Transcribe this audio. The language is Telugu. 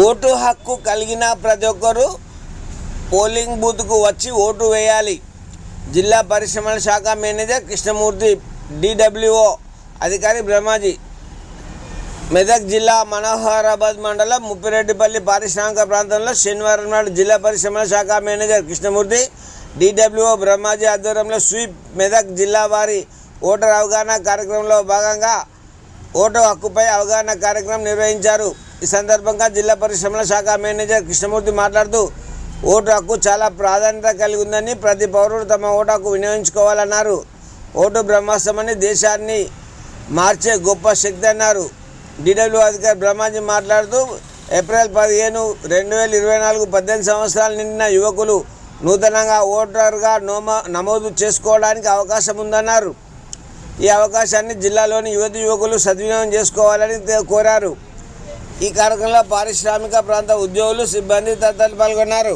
ఓటు హక్కు కలిగిన ప్రతి ఒక్కరూ పోలింగ్ బూత్కు వచ్చి ఓటు వేయాలి. జిల్లా పరిశ్రమల శాఖ మేనేజర్ కృష్ణమూర్తి డిడబ్ల్యూఓ అధికారి బ్రహ్మాజీ. మెదక్ జిల్లా మనోహరాబాద్ మండలం ముప్పిరెడ్డిపల్లి పారిశ్రామిక ప్రాంతంలో శనివారం నాడు జిల్లా పరిశ్రమల శాఖ మేనేజర్ కృష్ణమూర్తి డిడబ్ల్యూఓ బ్రహ్మాజీ ఆధ్వర్యంలో స్వీప్ మెదక్ జిల్లా వారి ఓటర్ అవగాహన కార్యక్రమంలో భాగంగా ఓటు హక్కుపై అవగాహన కార్యక్రమం నిర్వహించారు. ఈ సందర్భంగా జిల్లా పరిశ్రమల శాఖ మేనేజర్ కృష్ణమూర్తి మాట్లాడుతూ ఓటు హక్కు చాలా ప్రాధాన్యత కలిగి ఉందని ప్రతి పౌరుడు తమ ఓటు హక్కు వినియోగించుకోవాలన్నారు. ఓటు బ్రహ్మాస్త్రమని దేశాన్ని మార్చే గొప్ప శక్తి అన్నారు. డిడబ్ల్యూ అధికారి బ్రహ్మాజీ మాట్లాడుతూ ఏప్రిల్ పదిహేను రెండు వేల ఇరవై నాలుగు పద్దెనిమిది సంవత్సరాలు నిండిన యువకులు నూతనంగా ఓటర్గా నోమ నమోదు చేసుకోవడానికి అవకాశం ఉందన్నారు. ఈ అవకాశాన్ని జిల్లాలోని యువతి యువకులు సద్వినియోగం చేసుకోవాలని కోరారు. ఈ కార్యక్రమంలో పారిశ్రామిక ప్రాంత ఉద్యోగులు సిబ్బంది తదితరులు పాల్గొన్నారు.